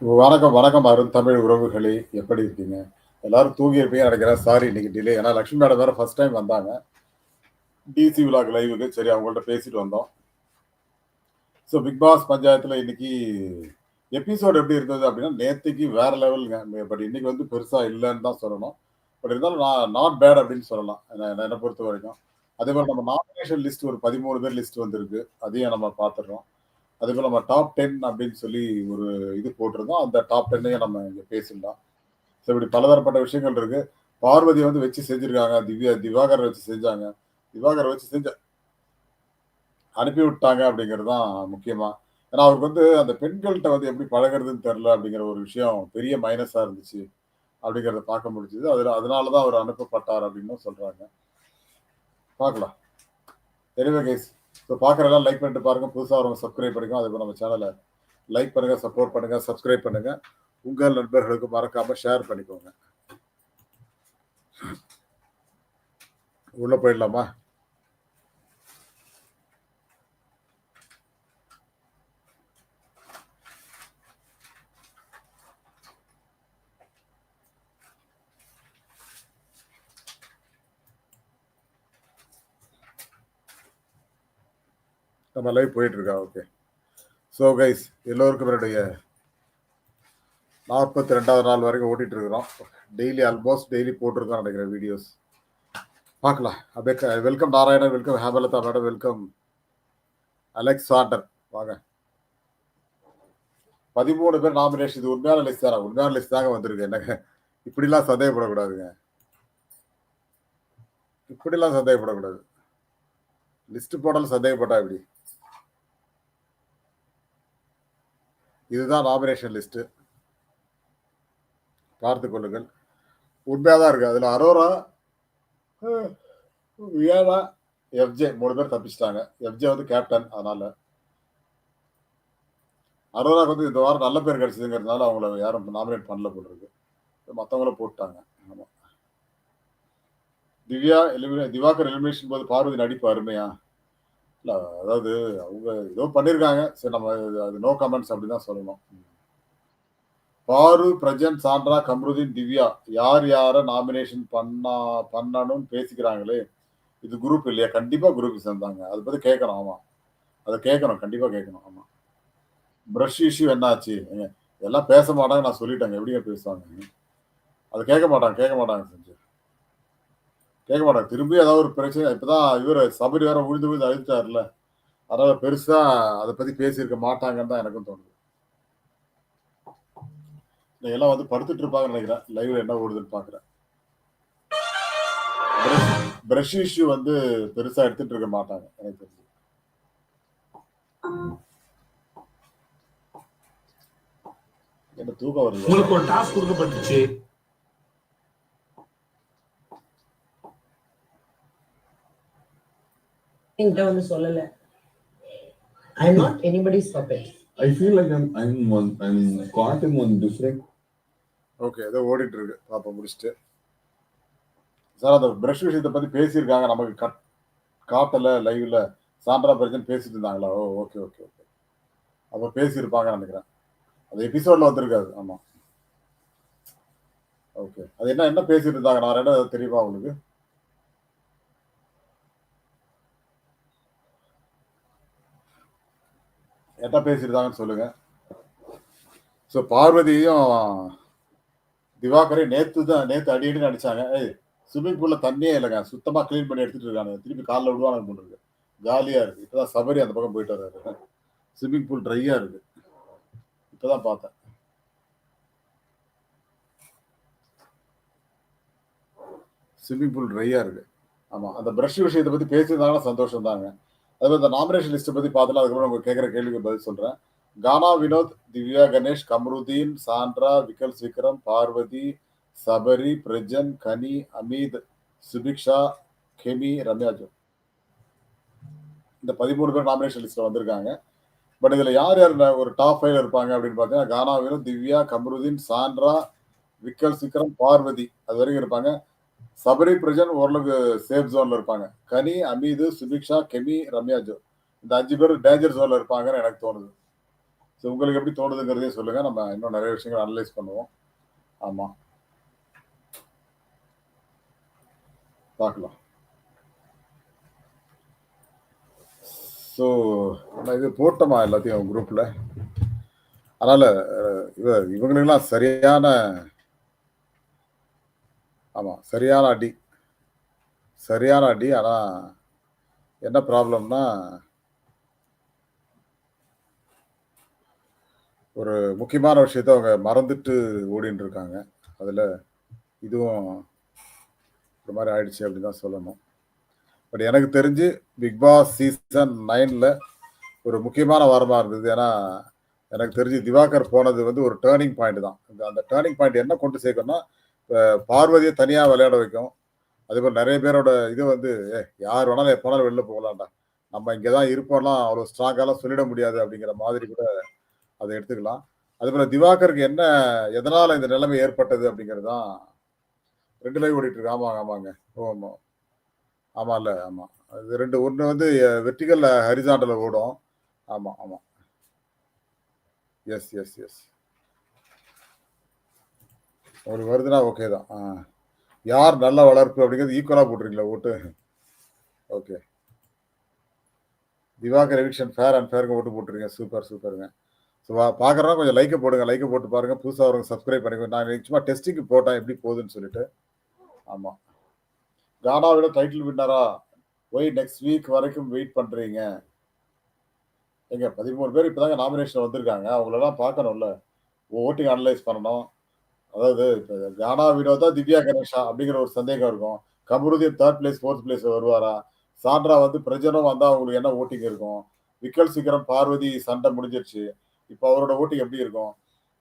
வணக்கம், வணக்கம் அருண் தமிழ் உறவுகளே! எப்படி இருக்கீங்க? எல்லாரும் தூங்கி இருப்பீங்க நினைக்கிறேன் சாரி இன்னைக்கு டிலே. ஏன்னா லக்ஷ்மி மேடம் வேற ஃபர்ஸ்ட் டைம் வந்தாங்க. டிசி விலாக் லைவுக்கு. சரி அவங்கள்ட்ட பேசிட்டு வந்தோம். ஸோ பிக் பாஸ் பஞ்சாயத்தில் இன்னைக்கு எபிசோடு எப்படி இருந்தது அப்படின்னா நேற்றுக்கு வேற லெவலுங்க பட் இன்னைக்கு வந்து பெருசாக இல்லைன்னு தான் சொல்லணும். பட் இருந்தாலும் நான் நாட் பேட் அப்படின்னு சொல்லலாம். என்ன பொறுத்த வரைக்கும் அதே மாதிரி நம்ம நாமினேஷன் லிஸ்ட் ஒரு 13 பேர் லிஸ்ட் வந்திருக்கு. அதையும் நம்ம பார்த்துடுறோம். அதேபோல நம்ம டாப் டென் அப்படின்னு சொல்லி ஒரு இது போட்டிருந்தோம். அந்த டாப் 10யும் நம்ம இங்கே பேசிடலாம். ஸோ இப்படி பலதரப்பட்ட விஷயங்கள் இருக்கு. பார்வதி வந்து வச்சு செஞ்சிருக்காங்க. திவ்யா திவாகரை வச்சு செஞ்சாங்க. திவாகரை வச்சு செஞ்ச அனுப்பி விட்டாங்க அப்படிங்கிறது தான் முக்கியமாக ஏன்னா அவருக்கு வந்து அந்த பெண்கள்கிட்ட வந்து எப்படி பழகுறதுன்னு தெரில அப்படிங்கிற ஒரு விஷயம் பெரிய மைனஸாக இருந்துச்சு. அப்படிங்கிறத பார்க்க முடிஞ்சது. அதில் அதனால தான் அவர் அனுப்பப்பட்டார் அப்படின்னும் சொல்கிறாங்க பார்க்கலாம். எனிவே கைஸ் ஸோ பார்க்குறதெல்லாம் லைக் பண்ணிட்டு பாருங்க. புதுசா வரவங்க சப்ஸ்கிரைப் பண்ணிக்கோங்க. அதுக்கு நம்ம சேனலை லைக் பண்ணுங்க, சப்போர்ட் பண்ணுங்க, சப்ஸ்கிரைப் பண்ணுங்க. உங்கள் நண்பர்களுக்கு மறக்காம ஷேர் பண்ணிக்கோங்க. உள்ள போயிடலாமா? நம்ம லைவ் போயிட்டு இருக்கா? ஓகே. ஸோ கைஸ் எல்லோருக்கும் என்னுடைய 42வது நாள் வரைக்கும் ஓட்டிட்டு இருக்கிறோம். டெய்லி ஆல்மோஸ்ட் டெய்லி போட்டிருக்கோம் நெனைக்கிறேன் வீடியோஸ். பார்க்கலாம். அப்படியே welcome Narayanan, welcome Hemalatha madam, welcome Alexander வாங்க. 13 பேர் நாமினேஷன் இது உண்மையான லிஸ்ட் தானே உண்மையான லிஸ்ட் தாங்க வந்திருக்கு. என்னங்க இப்படிலாம் சந்தேகப்படக்கூடாதுங்க. இப்படிலாம் சந்தேகப்படக்கூடாது. லிஸ்ட் போட்டாலும் சந்தேகப்பட்டா இப்படி இதுதான் நாமினேஷன் லிஸ்ட்டு பார்த்து கொள்ளுங்கள். உண்மையாக தான் இருக்குது அதில் அரோரா, அ வியானா, எஃப்ஜே மூணு பேர் தப்பிச்சிட்டாங்க எஃப்ஜே வந்து கேப்டன் அதனால் அரோராக்கு வந்து இந்த வாரம் நல்ல பேர் கிடச்சிதுங்கிறதுனால அவங்கள யாரும் நாமினேட் பண்ணல போல் இருக்கு. மற்றவங்கள போட்டாங்க. ஆமாம் திவ்யா எலிமினே திவாகர் எலிமினேஷன் போது பார்வதி நடிப்பு அருமையா? இல்ல அதாவது அவங்க ஏதோ பண்ணியிருக்காங்க. சரி நம்ம அது நோ கமெண்ட்ஸ் அப்படி தான் சொல்லணும். பாரு, பிரஜன், சாண்ட்ரா, கம்ருதீன், திவ்யா யார் யார நாமினேஷன் பண்ணா பண்ணணும்னு பேசிக்கிறாங்களே! இது குரூப் இல்லையா? கண்டிப்பா குரூப் சேர்ந்தாங்க. அதை பத்தி கேட்கணும். ஆமா. அதை கேட்கணும். கண்டிப்பா கேட்கணும். ஆமா. ப்ரஷ் இஷ்யூ என்னாச்சு ஏங்க எல்லாம் பேச மாட்டாங்க நான் சொல்லிட்டேங்க. எப்படிங்க பேசுவாங்க? அதை கேட்க மாட்டாங்க. கேட்க மாட்டாங்க கேட்க மாட்டாங்க. திரும்பி ஏதாவது ஒரு பிரச்சனை இப்பதான் இவர் சபரி வேற விழுந்து விழுந்து அழிச்சார்ல அதனால பெருசா அதை பத்தி பேசியிருக்க மாட்டாங்கன்னு தான் எனக்கும் தோணுது. இன்னைக்கு எல்லாம் வந்து படுத்துட்டு இருப்பாங்கன்னு நினைக்கிறேன் லைவ்ல என்ன ஓடுதுன்னு பார்க்குறேன். பிரஷ் இஷ்யூ வந்து பெருசா எடுத்துட்டு இருக்க மாட்டாங்க. எனக்கு தெரிஞ்சு. என்ன தூக்கம் வருது? உங்களுக்கு ஒரு டாஸ்க் கொடுக்கப்பட்டுச்சு என்கிட்ட வந்து சொல்லல I am not anybody's puppet I feel like I'm I'm one I'm caught in one different okay. ஏதோ ஓடிட்டு இருக்கு. பாப்போம் முடிச்சுட்டு. சார் அந்த பிரஷ் விஷயத்த பத்தி பேசியிருக்காங்க. நமக்கு கட் காட்டல லைவ்ல. சாண்ட்ரா பிரஜன் பேசிட்டு இருந்தாங்களா? ஓ! Okay, okay, okay. அப்ப பேசியிருப்பாங்கன்னு நெனைக்கிறேன். அது எபிசோட்ல வந்திருக்காது. ஆமா. ஓகே. அது என்ன என்ன பேசிட்டு இருந்தாங்க? நான் ரெண்டா தெரியுமா உங்களுக்கு? என்ன பேசியிருந்தாங்கன்னு சொல்லுங்க. ஸோ பார்வதியும் திவாகரையும் நேத்து தான் நேத்து அடி அடின்னு அடிச்சாங்க. ஏய் ஸ்விம்மிங் பூல்ல தண்ணியே இல்லைங்க சுத்தமா கிளீன் பண்ணி எடுத்துட்டு இருக்காங்க திருப்பி காலில் விழுவாங்கன்னு போட்டுருக்கு ஜாலியாக இருக்குது இருக்கு. இப்பதான் சபரி அந்த பக்கம் போயிட்டு வர்றாரு. ஸ்விம்மிங் பூல் ட்ரையா இருக்கு. இப்பதான் பார்த்தேன். ஸ்விம்மிங் பூல் ட்ரையா இருக்கு. ஆமா. அந்த ப்ரஷ் விஷயத்தை பத்தி பேசியிருந்தாங்கன்னா சந்தோஷம் தாங்க. அதே இந்த நாமினேஷன் லிஸ்ட்டை பத்தி பார்த்துட்டு அதுக்கப்புறம் உங்க கேட்கிற கேள்விக்கு பதில் சொல்றேன். கானா வினோத், திவ்யா கணேஷ், கம்ருதீன், சாண்ட்ரா, விகல்ஸ் விக்ரம், பார்வதி, சபரி, பிரஜன், கனி, அமீத், சுபிக்ஷா, கெமி, ரம்யாஜு இந்த 13 பேர் நாமினேஷன் லிஸ்ட்ல வந்திருக்காங்க. பட் இதுல யார் யார் ஒரு டாப் ஃபைவ்ல இருப்பாங்க அப்படின்னு பார்த்தீங்கன்னா, கானா வினோத், திவ்யா, கம்ருதீன், சாண்ட்ரா, விக்கல் சிக்ரம் பார்வதி அது வரைக்கும் இருப்பாங்க. சபரி, பிரஜன் ஓரளவுக்கு சேஃப் ஜோன்ல இருப்பாங்க. கனி, அமீது, சுபிக்ஷா, கெமி, ரம்யா ஜோ. இந்த அஞ்சு பேர் டேஞ்சர் ஜோன்ல இருப்பாங்கன்னு எனக்கு தோணுது. ஸோ உங்களுக்கு எப்படி தோணுதுங்கிறதையும் சொல்லுங்க நம்ம இன்னும் நிறைய விஷயங்கள் அனலைஸ் பண்ணுவோம் ஆமா பார்க்கலாம் ஸோ நம்ம இது போட்டோமா எல்லாத்தையும் குரூப்ல அதனால இவ இவங்களுக்கெல்லாம் சரியான ஆமாம் சரியான அடி. சரியான அடி ஆனால் என்ன ப்ராப்ளம்னா ஒரு முக்கியமான விஷயத்த அவங்க மறந்துட்டு ஓடின்னு இருக்காங்க அதில் இதுவும் ஒரு மாதிரி ஆயிடுச்சு அப்படின்னு தான் சொல்லணும். பட் எனக்கு தெரிஞ்சு பிக் பாஸ் சீசன் நைனில் ஒரு முக்கியமான வாரமாக இருந்தது. ஏன்னா எனக்கு தெரிஞ்சு திவாகர் போனது வந்து ஒரு டேர்னிங் பாயிண்ட் தான். இந்த அந்த டேர்னிங் பாயிண்ட் என்ன கொண்டு சேர்க்கணும்னா பார்வதியை தனியாக விளையாட வைக்கும் அதேபோல் நிறைய பேரோட இது வந்து ஏ யார் வேணாலும் எப்போ வேணாலும் வெளில போகலாம்டா. நம்ம இங்கே தான் இருப்போம்லாம் அவ்வளோ ஸ்ட்ராங்காலாம் சொல்லிட முடியாது அப்படிங்கிற மாதிரி கூட அதை எடுத்துக்கலாம். அதே போல் திவாகருக்கு என்ன எதனால் இந்த நிலைமை ஏற்பட்டது அப்படிங்கிறது தான் ரெண்டு லைவ் ஓடிட்டு இருக்கு. ஆமாங்க ஆமாங்க. ஓ ஆமாம் ஆமாம் இல்லை ஆமாம் இது ரெண்டு ஒன்று வந்து வெர்டிகல் ஹரிசாண்டலில் ஓடும். ஆமாம் ஆமாம் எஸ் எஸ் எஸ் ஒரு வருதுன்னா ஓகே தான். ஆ. யார் நல்ல வளர்ப்பு அப்படிங்கிறது ஈக்குவலாக போட்டுருங்களா ஓட்டு? Okay Diwakar eviction fair and ஃபேருக்கு ஓட்டு போட்டுருங்க சூப்பர் சூப்பருங்க ஸோ பார்க்குறோம் கொஞ்சம் லைக்கை போடுங்க லைக்கை போட்டு பாருங்கள் புதுசாக வரவங்க சப்ஸ்கிரைப் பண்ணிக்கோ நான் சும்மா டெஸ்டிங்க்கு போட்டேன் எப்படி போகுதுன்னு சொல்லிட்டு. ஆமாம் கானாவிட டைட்டில் வின்னரா ஒய் நெக்ஸ்ட் வீக் வரைக்கும் வெயிட் பண்ணுறீங்க எங்க பதிமூணு பேர் இப்போதாங்க நாமினேஷன் வந்திருக்காங்க. அவங்களெல்லாம் பார்க்கணும்ல. ஓட்டிங் அனலைஸ் பண்ணணும். அதாவது இப்போ கானா வினோதா திவ்யா கணேஷா அப்படிங்கிற ஒரு சந்தேகம் இருக்கும். Kamruddin third place fourth place வருவாரா? சாண்ட்ரா வந்து பிரஜனம் வந்தா அவங்களுக்கு என்ன ஓட்டிங் இருக்கும்? விக்கல் சீக்கிரம் பார்வதி சண்டை முடிஞ்சிருச்சு. இப்போ அவரோட ஓட்டிங் எப்படி இருக்கும்?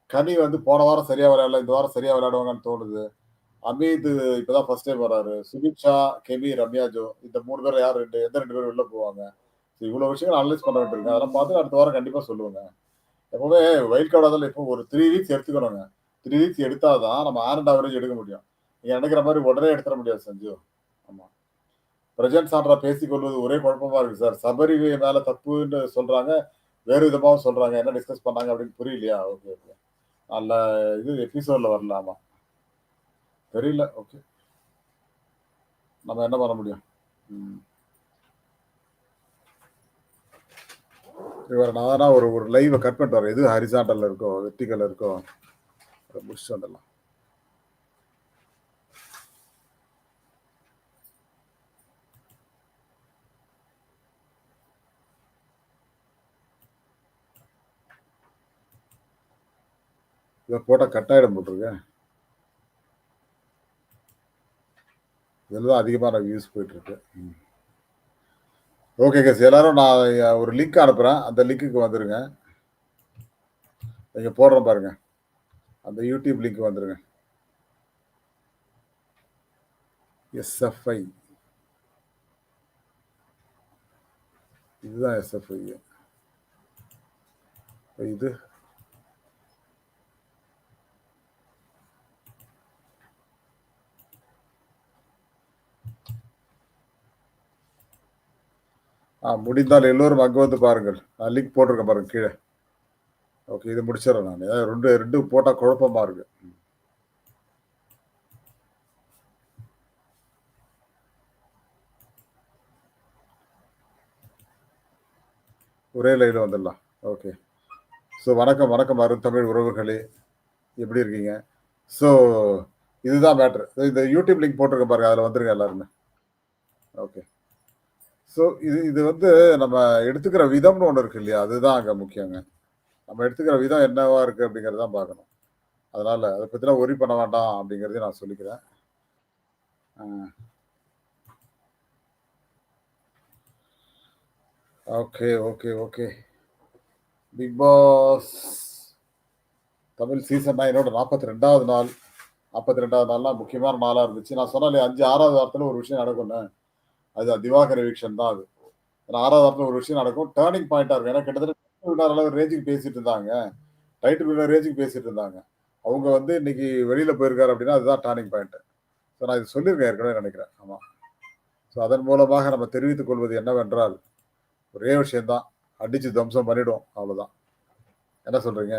கனி வந்து போன வாரம் சரியா விளையாடல இந்த வாரம் சரியா விளையாடுவாங்கன்னு தோணுது. அமீத் இப்பதான் ஃபர்ஸ்ட் டைம் வராரு. சுபிக்ஷா கெமி ரம்யா ஜோ இந்த மூணு பேர் யார் ரெண்டு எந்த ரெண்டு பேரும் வெளில போவாங்க? ஸோ இவ்வளவு விஷயங்கள் அனலைஸ் பண்ண வேண்டியிருக்கு. அதெல்லாம் பார்த்து அடுத்த வாரம் கண்டிப்பா சொல்லுவாங்க. எப்பவுமே வைல்ட் கார்டு அதில் இப்போ ஒரு த்ரீ வீக்ஸ் எடுத்துக்கணுங்க. த்ரீ வீக்ஸ் எடுத்தாதான் நம்ம ஆரண்ட் ஆவரேஜ் எடுக்க முடியும். நீங்கள் நினைக்கிற மாதிரி உடனே எடுத்துட முடியாது சஞ்சு. ஆமாம் பிரஜன் சான்றா பேசிக்கொள்வது ஒரே குழப்பமா இருக்குது சார். சபரி மேலே தப்புன்னு சொல்கிறாங்க வேறு விதமாகவும் சொல்கிறாங்க என்ன டிஸ்கஸ் பண்ணாங்க அப்படின்னு புரியலையா? ஓகே ஓகே நல்ல இது எபிசோடில் வரலாமா தெரியல ஓகே நம்ம என்ன பண்ண முடியும்? ம். இவர் நான் ஒரு ஒரு லைவை கட் பண்ணிட்டு வரேன் எது ஹரிசாண்டல் இருக்கோ வெர்டிகல்ல இருக்கோ? அதை முடிச்சுட்டு வந்துடலாம். இதை போட்டால் கட் போட்டிருக்கேன். இதில் தான் அதிகமான வியூஸ் போயிட்டு இருக்கு ஓகே கேஸ் எல்லாரும் நான் ஒரு லிங்க் அனுப்புகிறேன் அந்த லிங்க்குக்கு வந்துருங்க. நீங்கள் போடுறேன் பாருங்க. அந்த யூடியூப் லிங்க் வந்துருங்க. எஸ்எஃப்ஐ இதுதான் எஸ்எஃப்ஐ இது. ஆ முடிந்தால் எல்லோரும் அங்கே வந்து பாருங்கள். நான் லிங்க் போட்டிருக்கேன் பாருங்க கீழே. ஓகே இது முடிச்சிடறேன் நான். ரெண்டு ரெண்டு போட்டால் குழப்பமாக இருக்கு. ஒரே லைனில் வந்துடலாம். ஓகே. ஸோ வணக்கம் வணக்கம் அருந்தமிழ் உறவுகளே. எப்படி இருக்கீங்க? ஸோ இதுதான் மேட்ரு இந்த யூடியூப் லிங்க் போட்டிருக்கேன் பாருங்க அதில் வந்துருங்க எல்லாருமே. ஓகே ஸோ இது இது வந்து நம்ம எடுத்துக்கிற விதம்னு ஒன்று இருக்கு இல்லையா? அதுதான் அங்கே முக்கியங்க. நம்ம எடுத்துக்கிற விதம் என்னவா இருக்குது அப்படிங்கிறது தான் பார்க்கணும். அதனால் அதை பற்றிலாம் ஒரி பண்ண வேண்டாம் அப்படிங்கிறதையும் நான் சொல்லிக்கிறேன். Okay okay okay. Bigg Boss Tamil season நைனோட நாற்பத்தி ரெண்டாவது நாள். நாற்பத்தி ரெண்டாவது நாள்லாம் முக்கியமான நாளாக இருந்துச்சு. நான் சொன்னாலே அஞ்சு ஆறாவது வாரத்தில் ஒரு விஷயம் நடக்கும்னு. அது திவாகர வீக்ஷன் தான் அது. ஏன்னா ஆறாவது வாரத்தில் ஒரு விஷயம் நடக்கும். டேர்னிங் பாயிண்டாக இருக்கும். ஏன்னா கிட்டத்தட்ட டைட்டில் அளவு ரேஞ்சுக்கு பேசிட்டு இருந்தாங்க. டைட்டில் வினர் ரேஞ்சுக்கு பேசிட்டு இருந்தாங்க. அவங்க வந்து இன்னைக்கு வெளியில போயிருக்காரு அப்படின்னா அதுதான் டர்னிங் பாயிண்ட் ஸோ நான் இது சொல்லியிருக்கேன் ஏற்கனவே நினைக்கிறேன். ஆமாம் ஸோ அதன் மூலமாக நம்ம தெரிவித்துக் கொள்வது என்னவென்றால் ஒரே விஷயம்தான். அடிச்சு தம்சம் பண்ணிடும் அவ்வளோதான் என்ன சொல்றீங்க?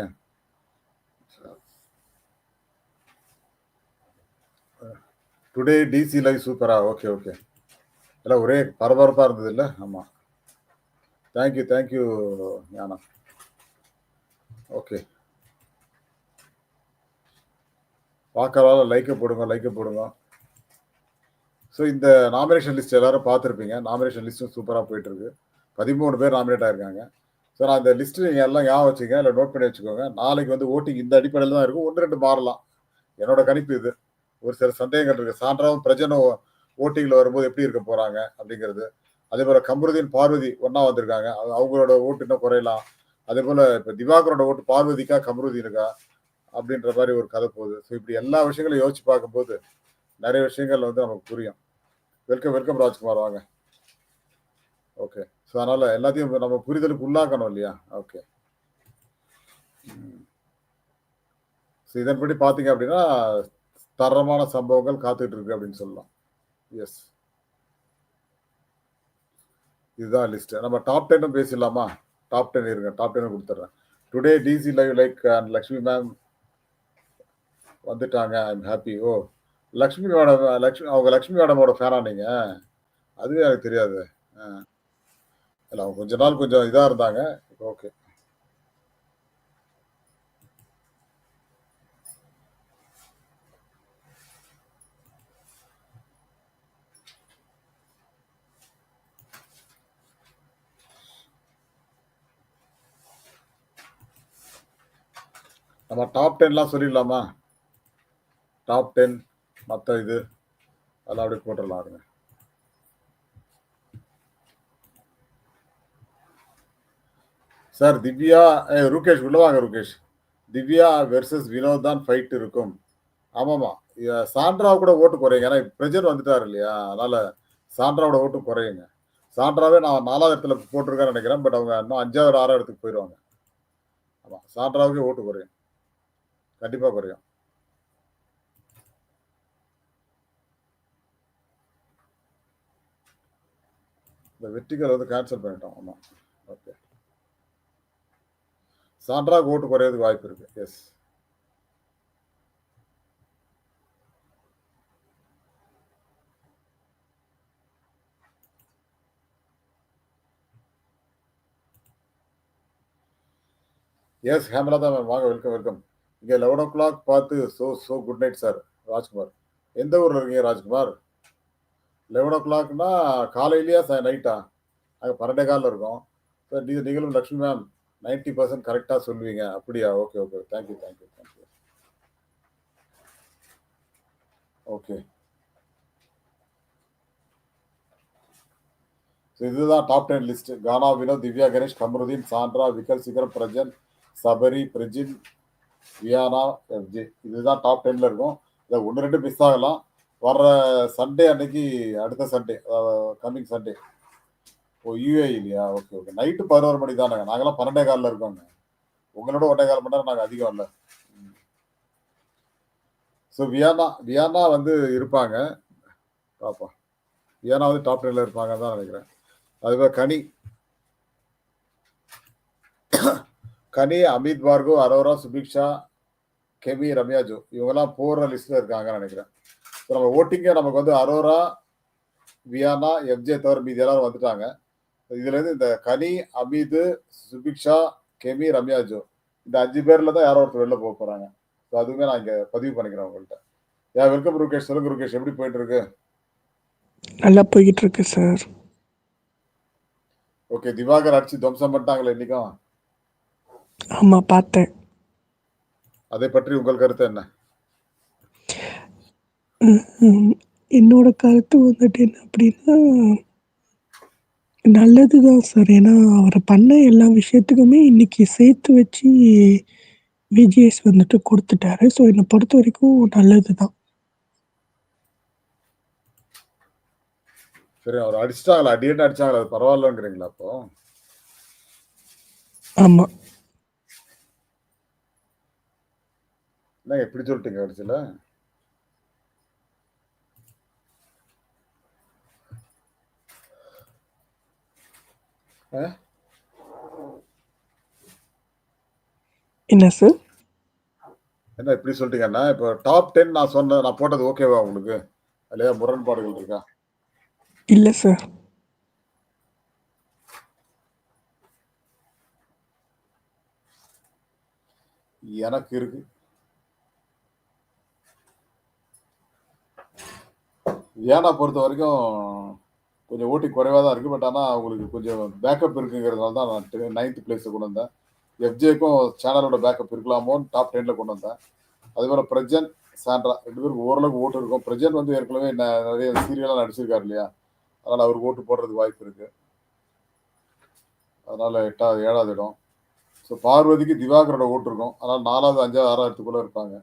டுடே டிசி லைவ் சூப்பரா ஓகே ஓகே எல்லாம் ஒரே பரபரப்பாக இருந்தது இல்லை? ஆமாம் thank you thank you Gnana okay பார்க்கறதால லைக்கை போடுங்க லைக்கை போடுங்க. ஸோ இந்த நாமினேஷன் லிஸ்ட் எல்லாரும் பார்த்துருப்பீங்க. நாமினேஷன் லிஸ்ட்டும் சூப்பராக போயிட்டுருக்கு. பதிமூணு பேர் நாமினேட் ஆயிருக்காங்க. ஸோ நான் அந்த லிஸ்ட்டு நீங்கள் எல்லாம் ஞாபகம் வச்சுங்க இல்லை நோட் பண்ணி வச்சுக்கோங்க. நாளைக்கு வந்து ஓட்டிங் இந்த அடிப்படையில் தான் இருக்கும். ஒன்று ரெண்டு மாறலாம். என்னோட கணிப்பு இது. ஒரு சில சந்தேகங்கள் இருக்குது சான்றாவும் பிரஜனும் ஓட்டிங்கில் வரும்போது எப்படி இருக்க போகிறாங்க அப்படிங்கிறது. அதே போல கமருதீன் பார்வதி ஒன்றா வந்திருக்காங்க. அவங்களோட ஓட்டு இன்னும் குறையலாம். அதே போல இப்ப திவாகரோட ஓட்டு பார்வதிக்கா கமருதீனுக்கா அப்படின்ற மாதிரி ஒரு கதை போகுது. ஸோ இப்படி எல்லா விஷயங்களையும் யோசிச்சு பார்க்கும்போது நிறைய விஷயங்கள் வந்து நமக்கு புரியும். Welcome welcome Rajkumar. வாங்க. ஓகே ஸோ அதனால எல்லாத்தையும் நம்ம புரிதலுக்கு உள்ளாக்கணும் இல்லையா? ஓகே ஸோ இதன்படி பார்த்தீங்க அப்படின்னா தரமான சம்பவங்கள் காத்துக்கிட்டு இருக்கு அப்படின்னு சொல்லலாம். எஸ் இதுதான் லிஸ்ட் நம்ம டாப் டென்னும் பேசிடலாமா? டாப் டென் இருங்க டாப் டென் கொடுத்துட்றேன் today DC live like and Lakshmi ma'am வந்துட்டாங்க I am happy oh Lakshmi madam Lakshmi அவங்க லக்ஷ்மி மேடமோட ஃபேனா நீங்க? அதுவே எனக்கு தெரியாது. ஆ. இல்லை அவங்க கொஞ்ச நாள் கொஞ்சம் இதாக இருந்தாங்க. ஓகே. நம்ம டாப் டென்லாம் சொல்லிடலாமா? டாப் டென் மற்ற இது அதெல்லாம் அப்படியே போட்டுடலாம் இருங்க. சார் திவ்யா ஏ ருகேஷ் உள்ள வாங்க ருகேஷ். திவ்யா வெர்சஸ் வினோத் தான் ஃபைட் இருக்கும். ஆமாம்மா சாண்ட்ரா கூட ஓட்டு குறையுங்க ஏன்னா பிரஜர் வந்துட்டார் இல்லையா? அதனால சாண்ட்ராவோட ஓட்டு குறையுங்க. சாண்ட்ராவே நான் நாலாவது இடத்துல போட்டிருக்கேன்னு நினைக்கிறேன். பட் அவங்க இன்னும் அஞ்சாவது ஆறாவது இடத்துக்கு போயிடுவாங்க ஆமாம் சாண்ட்ராவுக்கே ஓட்டு குறையும். கண்டிப்பா குறையும். இந்த வெற்றிகள் வந்து கேன்சல் பண்ணிட்டோம். ஆமாம் ஓகே சாண்ட்ராக்கு ஓட்டு குறையிறதுக்கு வாய்ப்பு இருக்கு. எஸ் எஸ் ஹேமலதா மேம் வாங்க வெல்கம் வெல்கம் இங்கே லெவன் ஓ கிளாக் பார்த்து so so good night sir Rajkumar. எந்த ஊரில் இருக்கீங்க ராஜ்குமார்? லெவன் ஓ கிளாக்னா காலையிலேயா சார் நைட்டா அங்கே பன்னெண்டே காலில் இருக்கோம். சார் நீங்கள் நீங்களும் லக்ஷ்மி மேம் நைன்டி பர்சன்ட் கரெக்டாக சொல்லுவீங்க. அப்படியா? Okay okay thank you thank you thank you okay so இதுதான் top ten list Gana Vinoth Divya Ganesh Kamruddin Sandra Vikkal Vikram Prajan Sabari Prajin Viana FG இதுதான் டாப் டென்ல இருக்கும். இதை ஒன்று ரெண்டு மிஸ் ஆகலாம். வர்ற சண்டே அன்னைக்கு அடுத்த சண்டே கம்மிங் சண்டே ஓ யூஏ இல்லையா? ஓகே ஓகே நைட்டு பதினோரு மணி தானே நாங்களாம் பன்னெண்டே காலில் இருக்கோங்க. உங்களோட ஒன்றே கால் மணி நேரம் நாங்கள் அதிகம் இல்லை. ஸோ வியானா வியானா வந்து இருப்பாங்க. பாப்பா வியானா வந்து டாப் டென்ல இருப்பாங்க தான் நினைக்கிறேன். அதுபோல் கனி கனி அமித் பார்கவ் அரோரா சுபிக்ஷா கெமி ரம்யாஜோ இவங்கெல்லாம் போற லிஸ்ட்ல இருக்காங்கன்னு நினைக்கிறேன். ஸோ நம்ம ஓட்டிங்கே நமக்கு வந்து அரோரா வியானா எஃப்ஜே தவிர மீதி எல்லாரும் வந்துட்டாங்க. இதுல இருந்து இந்த கனி அமிது சுபிக்ஷா கெமி ரம்யாஜோ இந்த அஞ்சு பேர்ல தான் யாரோ ஒருத்தர் வெளில போக போறாங்க. ஸோ அதுவுமே நான் இங்க பதிவு பண்ணிக்கிறேன் உங்கள்கிட்ட யா வெல்கம் ருகேஷ் சொல்லுங்க ருகேஷ் எப்படி போயிட்டு இருக்கு நல்லா போய்கிட்டு இருக்கு சார் ஓகே திவாகர் அடிச்சு துவம்சம் பண்ணிட்டாங்களே இன்னைக்கும். ஆமா பார்த்தேன். அதை பற்றி உங்கள் கருத்து என்ன? என்னோட கருத்து வந்துட்டு என்ன அப்படின்னா நல்லதுதான் சார். ஏன்னா அவர் பண்ண எல்லா விஷயத்துக்குமே இன்னைக்கு சேர்த்து வச்சு விஜிஎஸ் வந்துட்டு கொடுத்துட்டாரு. ஸோ என்னை பொறுத்த வரைக்கும் நல்லதுதான். சரி அவர் அடிச்சிட்டாங்களா? அடியேன்னு அடிச்சாங்களா? அது பரவாயில்லங்கிறீங்களா அப்போ? ஆமா. என்ன எப்படி சொல்லிட்டீங்க கடைசியில்? என்ன சார் என்ன இப்படி சொல்லிட்டீங்கன்னா இப்போ டாப் டென் நான் சொன்ன நான் போட்டது ஓகேவா உங்களுக்கு? இல்லையா முரண்பாடுகள் இருக்கா? இல்லை சார் எனக்கு இருக்கு. வியானா பொறுத்த வரைக்கும் கொஞ்சம் ஓட்டி குறைவாக தான் இருக்குது பட் ஆனால் அவங்களுக்கு கொஞ்சம் பேக்கப் இருக்குங்கிறதுனால தான் நான் நைன்த் பிளேஸை கொண்டு வந்தேன். எஃப்ஜேக்கும் சேனலோட பேக்கப் இருக்கலாமோன்னு டாப் டென்னில் கொண்டு வந்தேன். அதே போல் பிரஜன் சாண்ட்ரா ரெண்டு பேருக்கு ஓரளவுக்கு ஓட்டு இருக்கும். பிரஜன் வந்து ஏற்கனவே நிறைய சீரியலாக நடிச்சிருக்காரு இல்லையா? அதனால் அவருக்கு ஓட்டு போடுறதுக்கு வாய்ப்பு இருக்குது அதனால் எட்டாவது ஏழாவது இடம். ஸோ பார்வதிக்கு திவாகரோட ஓட்டு இருக்கும். அதனால் நாலாவது அஞ்சாவது ஆறாயிரத்துக்குள்ளே இருப்பாங்க.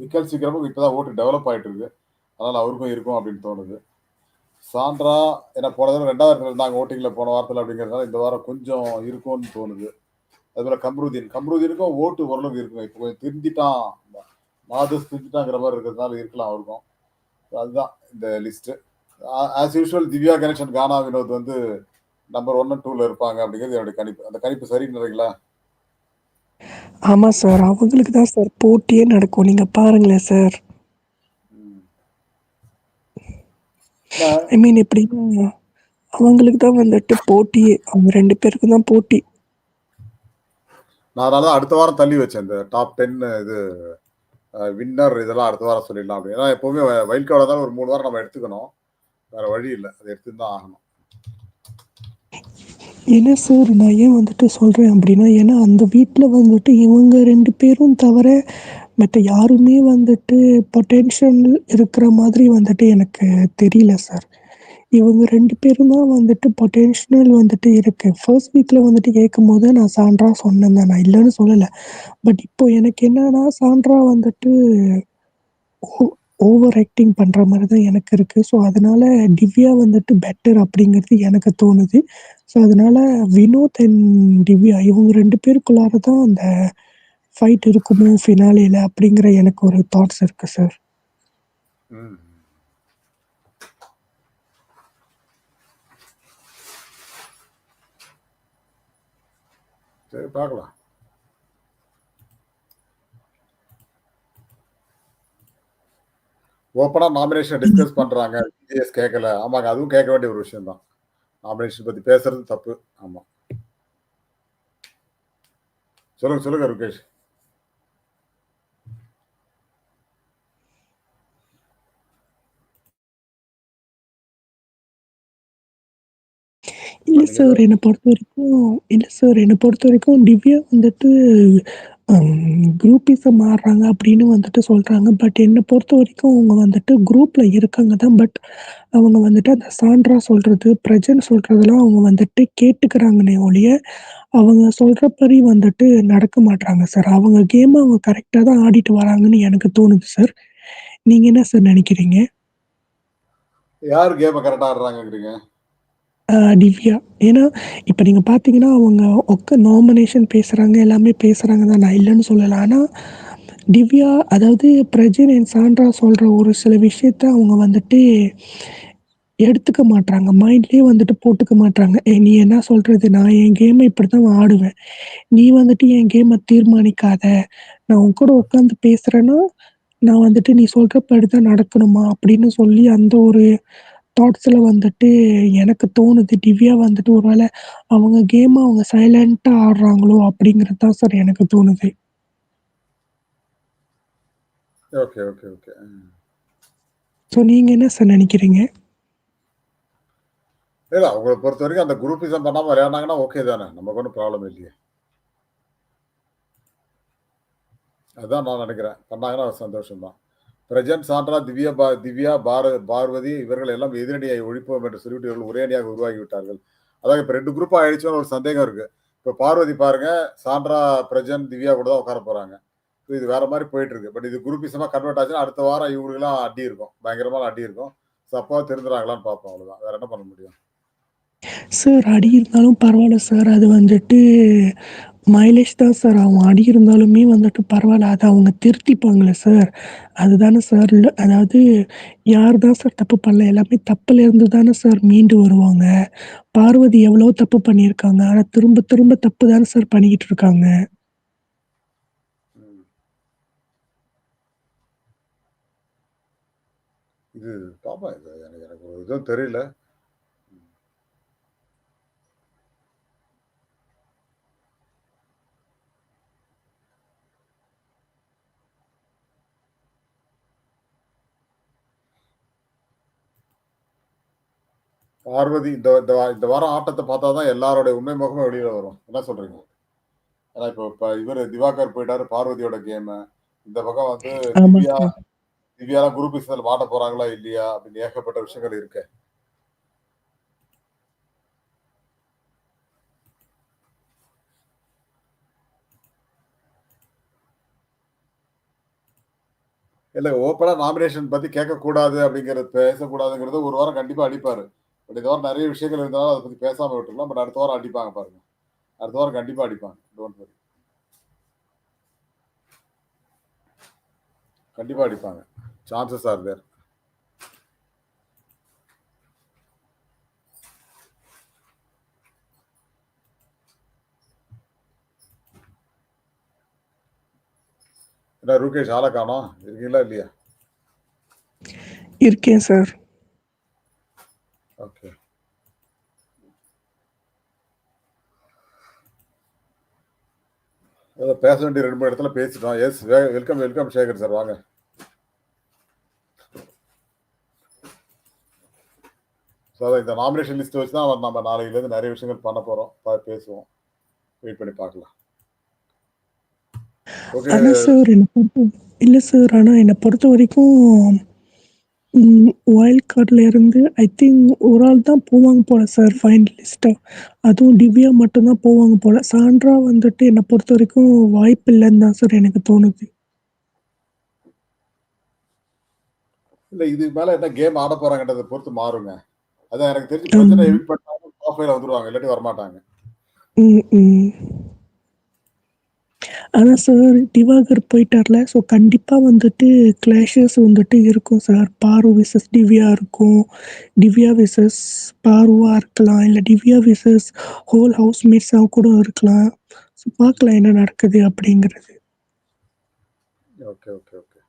விக்கல் சீக்கிரமும் இப்போ தான் ஓட்டு டெவலப் ஆகிட்டு இருக்கு. அதனால் அவருக்கும் இருக்கும் அப்படின்னு தோணுது. சாண்ட்ரா ஏன்னா போன தடவை ரெண்டாவது இடத்துல இருந்தாங்க ஓட்டிங்கில் போன வாரத்தில் அப்படிங்கிறதுனால இந்த வாரம் கொஞ்சம் இருக்கும்னு தோணுது. அதுபோல் கம்ருதீன். கம்ருதீனுக்கும் ஓட்டு ஓரளவுக்கு இருக்கும் இப்போ கொஞ்சம் திருந்திட்டான். மாதஸ் திருந்திட்டாங்கிற மாதிரி இருக்கிறதுனால இருக்கலாம் அவருக்கும். அதுதான் இந்த list as usual Divya Ganesan Gana Vinoth வந்து நம்பர் ஒன் அண்ட் டூவில் இருப்பாங்க அப்படிங்கிறது என்னுடைய கணிப்பு. அந்த கணிப்பு சரின்றீங்களா ஆமாம் சார் அவங்களுக்கு தான் சார் போட்டியே நடக்கும். நீங்கள் பாருங்களேன் சார் ம். ஐ மீன் எப்படின்னா அவங்களுக்கு தான் வந்துட்டு போட்டியே. அவங்க ரெண்டு பேருக்கும் தான் போட்டி. நான் அதனால தான் அடுத்த வாரம் தள்ளி வச்சேன். இந்த டாப் டென் இது வின்னர் இதெல்லாம் அடுத்த வாரம் சொல்லிடலாம் அப்படின்னு. எப்போவுமே வைல்ட் கார்டாக தான் ஒரு மூணு வாரம் நம்ம எடுத்துக்கணும். வேற வழி இல்லை. அதை எடுத்து தான் ஆகணும். என்ன சார் நான் ஏன் வந்துட்டு சொல்கிறேன் அப்படின்னா ஏன்னா அந்த வீட்டில் வந்துட்டு இவங்க ரெண்டு பேரும் தவிர மற்ற யாருமே வந்துட்டு பொட்டென்ஷியல் இருக்கிற மாதிரி வந்துட்டு எனக்கு தெரியல சார் இவங்க ரெண்டு பேரும் தான் வந்துட்டு பொட்டென்ஷியல் வந்துட்டு இருக்கு. ஃபர்ஸ்ட் வீக்கில் வந்துட்டு கேட்கும் போது நான் சாண்ட்ரா சொன்னேன் தான் நான் இல்லைன்னு சொல்லலை. பட் இப்போ எனக்கு என்னன்னா சாண்ட்ரா வந்துட்டு ஓவர் ஆக்டிங் பண்ணுற மாதிரி தான் எனக்கு இருக்குது ஸோ அதனால திவ்யா வந்துட்டு பெட்டர் அப்படிங்கிறது எனக்கு தோணுது. ஸோ அதனால வினோத் அண்ட் திவ்யா இவங்க ரெண்டு பேருக்குள்ளார தான் அந்த ஃபைட் இருக்குமோ ஃபினாலேல அப்படிங்கிற எனக்கு ஒரு தாட்ஸ் இருக்கு சார் ம். சரி பார்க்கலாம். ஓப்பனா நாமினேஷன் டிஸ்கஸ் பண்றாங்க. ஜிஎஸ் கேட்கல ஆமாங்க அதுவும் கேட்க வேண்டிய ஒரு விஷயம் தான் நாமினேஷன் பத்தி பேசுறது தப்பு. ஆமா. சொல்லுங்க சொல்லுங்க ருகேஷ் இல்லை சார் என்னை பொறுத்த வரைக்கும் இல்லை சார் என்னை பொறுத்த வரைக்கும் திவ்யா வந்துட்டு குரூப்பிசம் மாறுறாங்க அப்படின்னு வந்துட்டு சொல்கிறாங்க பட் என்னை பொறுத்த வரைக்கும் அவங்க வந்துட்டு குரூப்பில் இருக்காங்க தான். பட் அவங்க வந்துட்டு அந்த சாண்ட்ரா சொல்கிறது பிரஜன் சொல்கிறதெல்லாம் அவங்க வந்துட்டு கேட்டுக்கிறாங்கன்னே ஒழிய அவங்க சொல்கிறபடி வந்துட்டு நடக்க மாட்றாங்க சார் அவங்க கேமை அவங்க கரெக்டாக தான் ஆடிட்டு வராங்கன்னு எனக்கு தோணுது சார் நீங்கள் என்ன சார் நினைக்கிறீங்க? யார் கேமை கரெக்டா ஆடுறாங்கங்கிறீங்க? திவ்யா. ஏன்னா இப்போ நீங்கள் பார்த்தீங்கன்னா அவங்க ஒக்க நாமினேஷன் பேசுகிறாங்க எல்லாமே பேசுகிறாங்க தான். நான் இல்லைன்னு சொல்லலை. ஆனால் திவ்யா அதாவது பிரஜின் அண்ட் சாண்ட்ரா சொல்கிற ஒரு சில விஷயத்த அவங்க வந்துட்டு எடுத்துக்க மாட்றாங்க. மைண்ட்லேயே வந்துட்டு போட்டுக்க மாட்றாங்க. ஏ நீ என்ன சொல்கிறது நான் என் கேமை இப்படி தான் ஆடுவேன். நீ வந்துட்டு என் கேமை தீர்மானிக்காத. நான் உன் கூட உட்காந்து பேசுகிறேன்னா நான் வந்துட்டு நீ சொல்கிறப்படி தான் நடக்கணுமா? அப்படின்னு சொல்லி அந்த ஒரு தாட்ஸில் வந்துட்டு எனக்கு தோணுது. திவ்யா வந்துட்டு ஒருவேளை அவங்க கேமை அவங்க சைலண்ட்டாக ஆடுறாங்களோ அப்படிங்கிறது தான் சார் எனக்கு தோணுது. ஓகே ஓகே ஓகே ஸோ நீங்கள் என்ன சார் நினைக்கிறீங்க? இல்ல அவங்களை பொறுத்த வரைக்கும் அந்த குரூப்பிசம் பண்ணாம விளையாடினாங்கன்னா ஓகே தானே. நமக்கு ஒன்றும் ப்ராப்ளம் இல்லையே. அதான் நான் நினைக்கிறேன். பண்ணாங்கன்னா சந்தோஷம் தான் பிரஜன் சாண்ட்ரா திவ்யா பா திவ்யா பார பார்வதி இவர்கள் எல்லாம் எதிரணியை ஒழிப்போம் என்று சொல்லிவிட்டு இவர்கள் ஒரே அணியாக உருவாகி விட்டார்கள் அதாவது இப்போ ரெண்டு குரூப்பாக ஆயிடுச்சுன்னு ஒரு சந்தேகம் இருக்குது இப்போ பார்வதி பாருங்க சாண்ட்ரா பிரஜன் திவ்யா கூட தான் உட்கார போகிறாங்க இது வேற மாதிரி போயிட்டு இருக்கு. பட் இது குரூப்பிசமா கன்வெர்ட் ஆச்சுன்னா அடுத்த வாரம் இவங்களுக்குலாம் அடி இருக்கும். பயங்கரமான அடி இருக்கும். ஸோ அப்போ திருந்துறாங்களான்னு பார்ப்போம் அவ்வளோதான் வேற என்ன பண்ண முடியும்? சார் அடி இருந்தாலும் பரவாயில்ல சார் அது வந்துட்டு மைலேஜ் தான் சார் அவங்க அடி இருந்தாலுமே வந்துட்டு பரவாயில்ல. அதை அவங்க திருத்திப்பாங்களே சார். அதுதானே சார் அதாவது யார் தான் சார் தப்பு பண்ணல. எல்லாமே தப்புலேருந்து தானே சார் மீண்டு வருவாங்க. பார்வதி எவ்வளோ தப்பு பண்ணியிருக்காங்க. ஆனா திரும்ப திரும்ப தப்பு தானே சார் பண்ணிக்கிட்டு இருக்காங்க. ம். இது பாப்பா இது எனக்கு எனக்கு ஒரு இதுவும் தெரியல. பார்வதி இந்த இந்த வாரம் ஆட்டத்த பார்த்தா தான் எல்லாருடைய உண்மை முகமும் வெளியில வரும். என்ன சொல்றீங்க? ஏன்னா இப்போ இப்ப இவரு திவாகர் போயிட்டாரு பார்வதியோட கேமு. இந்த பக்கம் வந்து திவ்யா. திவ்யாலாம் குரூப் விஸ்ல மாட்ட போறாங்களா இல்லையா? அப்படின்னு ஏகப்பட்ட விஷயங்கள் இருக்கே. இல்ல ஓப்பனா நாமினேஷன் பத்தி கேட்கக்கூடாது அப்படிங்கிறது பேசக்கூடாதுங்கிறது ஒரு வாரம் கண்டிப்பா அடிப்பாரு. பட் இது வாரம் நிறைய விஷயங்கள் இருந்தாலும் அதை பத்தி பேசாம விட்டுறலாம். பட் அடுத்த வாரம் அடிப்பாங்க பாருங்க. அடுத்த வாரம் கண்டிப்பா அடிப்பாங்க. Don't worry. கண்டிப்பா அடிப்பாங்க. Chances are there. என்ன ரூகேஷ் ஆளை காணோம். இருக்கீங்களா இல்லையா? இருக்கேன் சார். ஓகே. ஏதோ பேச வேண்டிய 2, 3 இடத்துல பேசிட்டோம். Yes welcome, welcome Sekar sir வாங்க. ஸோ அதான் இந்த நாமினேஷன் லிஸ்ட் வச்சு தான் நம்ம நாளையிலேருந்து நெறைய விஷயங்கள் பண்ண போறோம். ப பேசுவோம். வெயிட் பண்ணி பார்க்கலாம். ஓகே. ஆனா சார் என்ன பொறுத்த இல்ல சார். ஆனா என்ன பொறுத்தவரைக்கும் ம் வைல்ட் கார்ட்ல இருந்து ஐ திங்க் ஒரு ஆள் தான் போவாங்க போல சார் ஃபைனலிஸ்ட்டா. அதுவும் திவ்யா மட்டும் தான் போவாங்க போல. சாண்ட்ரா வந்துட்டு என்ன பொறுத்தவரைக்கும் வாய்ப்பு இல்லன்னு தான் சார் எனக்கு தோணுது. இல்ல இதுக்கு மேல என்ன கேம் ஆட போறாங்கன்றத பொறுத்து மாறுங்க. அதான் எனக்கு தெரிஞ்சு பிரச்சனை 5ல வந்துருவாங்க. இல்லாட்டி வரமாட்டாங்க. ம், ம். ஆனால் சார் திவாகர் போயிட்டார்ல. ஸோ கண்டிப்பாக வந்துட்டு கிளாஷஸ் வந்துட்டு இருக்கும் சார். பாரு விசஸ் டிவ்யா இருக்கும். டிவ்யா விசஸ் பாருவாக இருக்கலாம். இல்லை டிவ்யா விசஸ் ஹோல் ஹவுஸ் மேட்ஸாக கூட இருக்கலாம். ஸோ பார்க்கலாம் என்ன நடக்குது அப்படிங்கிறது. Okay, okay, okay.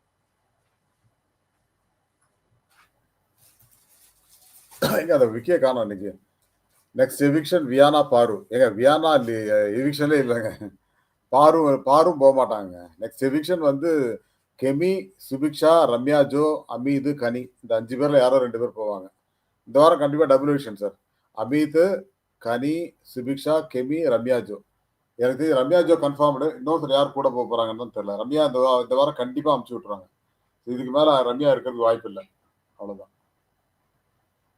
எங்க அந்த விக்கிய காணும் இன்னைக்கு. நெக்ஸ்ட் எவிக்ஷன் வியானா, பாரு. ஏங்க வியானா இல்ல எவிக்ஷனே இல்லைங்க பாரும் பாரும் போக மாட்டாங்க நெக்ஸ்ட் எவிக்ஷன் வந்து கெமி, சுபிக்ஷா, ரம்யா ஜோ, அமீது, கனி. இந்த அஞ்சு பேர்ல யாரோ ரெண்டு பேர் போவாங்க. இந்த வாரம் கண்டிப்பா டபுள் எவிக்ஷன் சார். அமீது, கனி, சுபிக்ஷா, கெமி, ரம்யா ஜோ. எனக்கு தெரிஞ்சு ரம்யா ஜோ கன்ஃபார்ம்டு. இன்னொருத்தர் யார் கூட போக போறாங்கன்னு தெரியல. ரம்யா இந்த இந்த வாரம் கண்டிப்பா அனுப்பிச்சு விட்டுருவாங்க. இதுக்கு மேல ரம்யா இருக்கிறதுக்கு வாய்ப்பு இல்லை அவ்வளோதான்.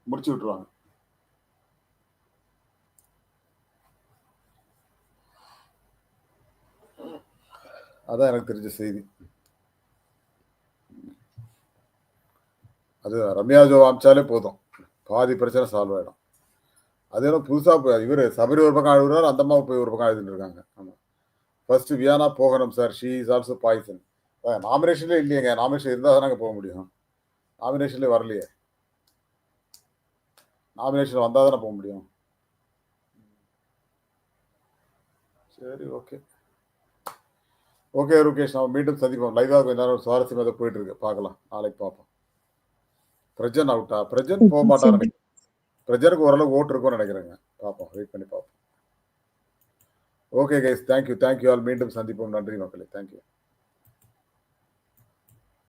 முடிச்சு விட்டுருவாங்க. அதான் எனக்கு தெரிஞ்ச செய்தி. அது ரம்யா ஜோ அமிச்சாலே போதும். பாதி பிரச்சனை சால்வ் ஆகிடும் அது என்ன புதுசாக இப்ப சபரி ஒரு பக்கம் அழுகுறாரு அந்த அம்மா போய் ஒரு பக்கம் அழுதுட்டு இருக்காங்க. ஆமாம் ஃபர்ஸ்ட் வியானா போகணும் sir. She is also poison. நாமினேஷன்லேயே இல்லையேங்க. நாமினேஷன் இருந்தால் தான் நாங்கள் போக முடியும். நாமினேஷன்லேயே வரலையே. நாமினேஷன் வந்தால் தானே போக முடியும். சரி ஓகே. ஓகே ரூகேஷ். நம்ம மீண்டும் சந்திப்போம். லைவா கொஞ்ச நேரம் சுவாரஸ்யமா ஏதோ போயிட்டு இருக்கு. பார்க்கலாம். நாளைக்கு பார்ப்போம். பிரஜன் அவுட்டா? Prajan okay போமாட்டான்னு sir. நெனைக்கிறேன். பிரஜனுக்கு ஓரளவு ஓட்டு இருக்கும்னு நெனைக்கிறேங்க. பார்ப்போம். வெயிட் பண்ணி பார்ப்போம். Okay guys. Thank you. Thank you all. மீண்டும் சந்திப்போம். நன்றி மக்களே. Thank you.